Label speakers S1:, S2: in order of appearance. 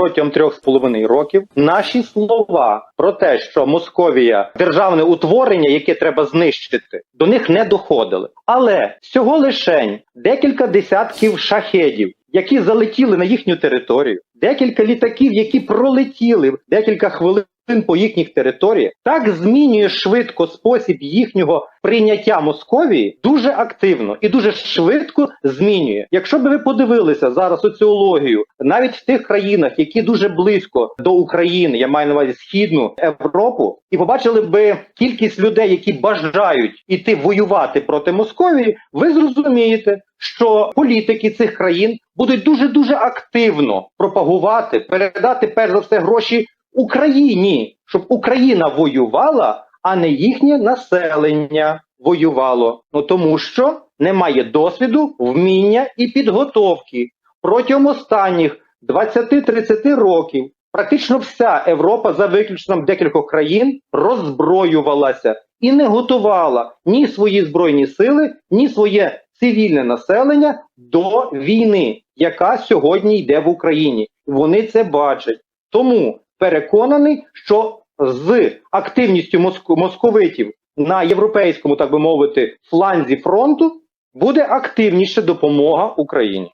S1: протягом трьох з половиною років наші слова про те, що Московія державне утворення, яке треба знищити, до них не доходили. Але всього лишень декілька десятків шахедів, які залетіли на їхню територію, декілька літаків, які пролетіли декілька хвилин по їхніх територіях, так змінює швидко спосіб їхнього прийняття Московії дуже активно і дуже швидко змінює. Якщо б ви подивилися зараз соціологію, навіть в тих країнах, які дуже близько до України, я маю на увазі східну Європу, і побачили би кількість людей, які бажають іти воювати проти Московії, ви зрозумієте, що політики цих країн будуть дуже дуже активно пропагувати, передати перш за все гроші Україні, щоб Україна воювала, а не їхнє населення воювало. Ну тому що немає досвіду, вміння і підготовки. Протягом останніх 20-30 років практично вся Європа, за виключенням декількох країн, роззброювалася і не готувала ні свої збройні сили, ні своє цивільне населення до війни, яка сьогодні йде в Україні. Вони це бачать. Тому переконаний, що з активністю моск- московитів на європейському, так би мовити, фланзі фронту буде активніша допомога Україні.